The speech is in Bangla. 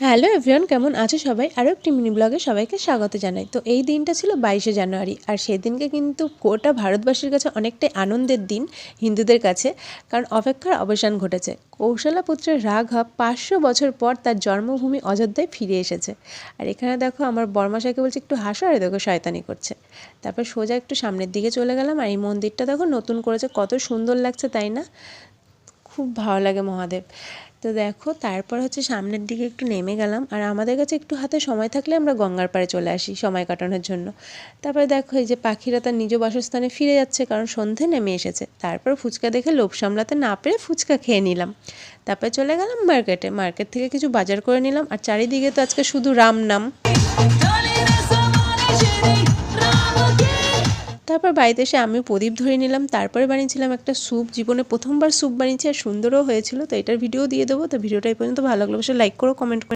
হ্যালো এভরিওয়ান, কেমন আছো সবাই? আরও একটি মিনি ব্লগে সবাইকে স্বাগত জানাই। তো এই দিনটা ছিল বাইশে জানুয়ারি, আর সেদিনকে কিন্তু গোটা ভারতবাসীর কাছে অনেকটাই আনন্দের দিন হিন্দুদের কাছে, কারণ অপেক্ষার অবসান ঘটেছে। কৌশলা পুত্রের রাঘব পাঁচশো বছর পর তার জন্মভূমি অযোধ্যায় ফিরে এসেছে। আর এখানে দেখো আমার বর্মাশাকে বলছে, একটু হাসো আর দেখো শয়তানি করছে। তারপর সোজা একটু সামনের দিকে চলে গেলাম, আর এই মন্দিরটা দেখো নতুন করেছে, কত সুন্দর লাগছে, তাই না? খুব ভালো লাগে মহাদেব। তো দেখো, তারপর হচ্ছে সামনের দিকে একটু নেমে গেলাম, আর আমাদের কাছে একটু হাতে সময় থাকলে আমরা গঙ্গার পাড়ে চলে আসি সময় কাটানোর জন্য। তারপরে দেখো, এই যে পাখিরা তার নিজ বাসস্থানে ফিরে যাচ্ছে, কারণ সন্ধে নেমে এসেছে। তারপর ফুচকা দেখে লোভ সামলাতে না পেরে ফুচকা খেয়ে নিলাম। তারপরে চলে গেলাম মার্কেটে। মার্কেট থেকে কিছু বাজার করে নিলাম, আর চারিদিকে তো আজকে শুধু রাম নাম। তারপর বাড়িতে এসে আমি প্রদীপ ধরে নিলাম। তারপরে বানিয়েছিলাম একটা স্যুপ। জীবনে প্রথমবার স্যুপ বানিয়েছি আর সুন্দরও হয়েছিল, তো এটার ভিডিও দিয়ে দেবো। তো ভিডিওটা এই পর্যন্ত ভালো লাগল অবশ্যই লাইক করো কমেন্ট করো।